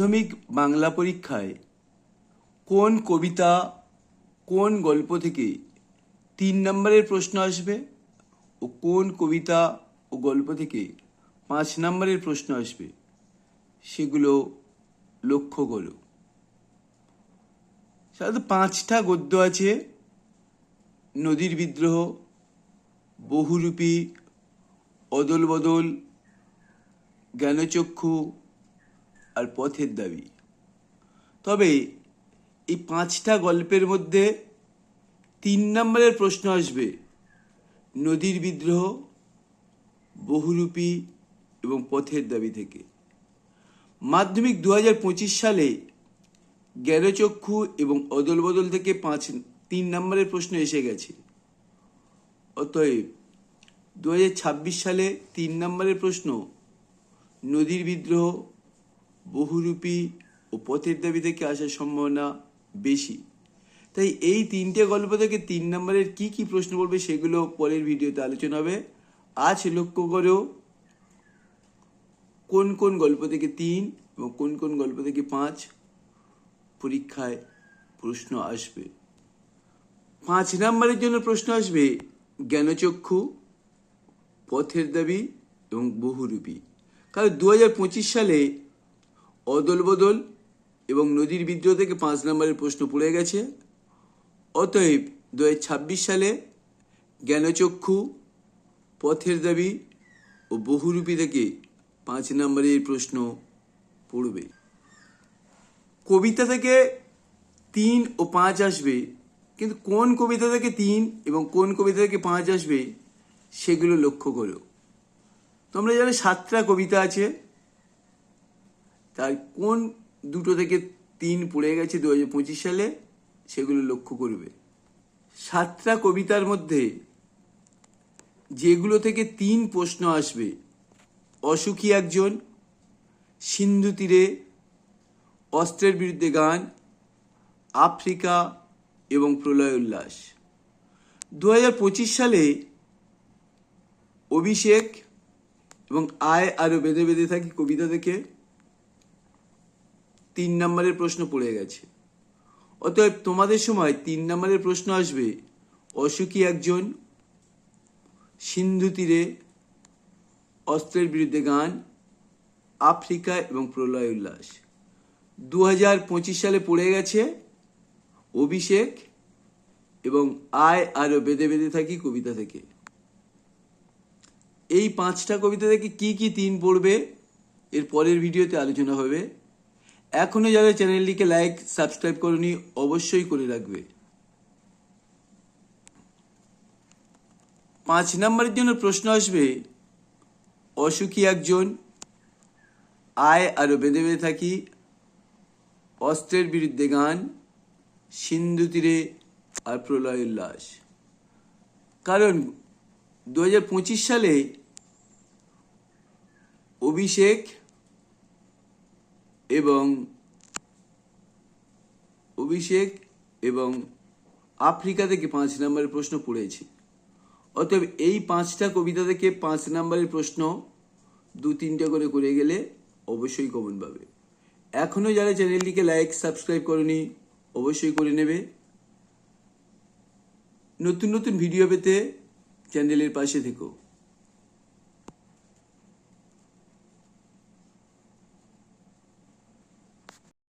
মাধ্যমিক বাংলা পরীক্ষায় কোন কবিতা কোন গল্প থেকে তিন নম্বরের প্রশ্ন আসবে ও কোন কবিতা ও গল্প থেকে পাঁচ নম্বরের প্রশ্ন আসবে সেগুলো লক্ষ্য করো। সাধারণত পাঁচটা গদ্য আছে, নদীর বিদ্রোহ, বহুরূপী অদল বদল জ্ঞানচক্ষু আর পথের দাবি। তবে এই পাঁচটা গল্পের মধ্যে তিন নম্বরের প্রশ্ন আসবে, নদীর বিদ্রোহ, বহুরূপী এবং পথের দাবি থেকে। মাধ্যমিক দু হাজার পঁচিশ সালে জ্ঞানচক্ষু এবং অদল বদল থেকে পাঁচ, তিন নম্বরের প্রশ্ন এসে গেছে। অতএব দু হাজার ছাব্বিশ সালে তিন নম্বরের প্রশ্ন, নদীর বিদ্রোহ বহুরূপী ও পথের দাবি থেকে আসার সম্ভাবনা বেশি। তাই এই তিনটে গল্প থেকে তিন নম্বরের কি কি প্রশ্ন পড়বে সেগুলো পরের ভিডিওতে আলোচনা হবে। আজ লক্ষ্য করো, কোন কোন গল্প থেকে তিন এবং কোন কোন গল্প থেকে পাঁচ পরীক্ষায় প্রশ্ন আসবে। পাঁচ নম্বরের জন্য প্রশ্ন আসবে, জ্ঞানচক্ষু, পথের দাবি এবং বহুরূপী। কারণ দু হাজার পঁচিশ সালে অদল বদল এবং নদীর বিদ্রোহ থেকে পাঁচ নম্বরের প্রশ্ন পড়ে গেছে। অতএব দু হাজার ছাব্বিশ সালে জ্ঞানচক্ষু, পথের দাবি ও বহুরূপী থেকে পাঁচ নম্বরের প্রশ্ন পড়বে। কবিতা থেকে তিন ও পাঁচ আসবে, কিন্তু কোন কবিতা থেকে তিন এবং কোন কবিতা থেকে পাঁচ আসবে, সেগুলো লক্ষ্য করো। তোমরা জানো সাতটা কবিতা আছে। তার কোন দুটো থেকে তিন পড়ে গেছে দু হাজার পঁচিশ সালে, সেগুলো লক্ষ্য করবে। সাতটা কবিতার মধ্যে যেগুলো থেকে তিন প্রশ্ন আসবে, অসুখী একজন, সিন্ধু তীরে, অস্ত্রের বিরুদ্ধে গান, আফ্রিকা এবং প্রলয় উল্লাস। দু হাজার পঁচিশ সালে অভিষেক এবং আয় আরও বেঁধে বেঁধে থাকি কবিতা থেকে। তিন নম্বরের প্রশ্ন পড়ে গেছে। অতএব তোমাদের সময় তিন নম্বরের প্রশ্ন আসবে অসুখী একজন? সিন্ধু তীরে অস্ত্রের বিরুদ্ধে গান, আফ্রিকা এবং প্রলয় উল্লাস। দু হাজার পঁচিশ সালে পড়ে গেছে অভিষেক এবং আয় আরও বেঁধে বেঁধে থাকি কবিতা থেকে। এই পাঁচটা কবিতা থেকে কি কি তিন পড়বে? এর পরের ভিডিওতে আলোচনা হবে। এখনও যারা চ্যানেলটিকে লাইক সাবস্ক্রাইব করনি, অবশ্যই করে রাখবে। পাঁচ নম্বরের জন্য প্রশ্ন আসবে, অসুখী একজন, আয় আরও বেঁধে বেঁধে থাকি, অস্ত্রের বিরুদ্ধে গান, সিন্ধু তীরে আর প্রলয় উল্লাস কারণ দু হাজার পঁচিশ সালে অভিষেক এবং অভিষেক এবং আফ্রিকা থেকে পাঁচ নম্বরের প্রশ্ন পড়েছে। অতএব এই পাঁচটা কবিতা থেকে পাঁচ নম্বরের প্রশ্ন দু তিনটে করে করে গেলে অবশ্যই কমন পাবে। এখনও যারা চ্যানেলটিকে লাইক সাবস্ক্রাইব করেনি, অবশ্যই করে নেবে। নতুন নতুন ভিডিও পেতে চ্যানেলের পাশে থেকো।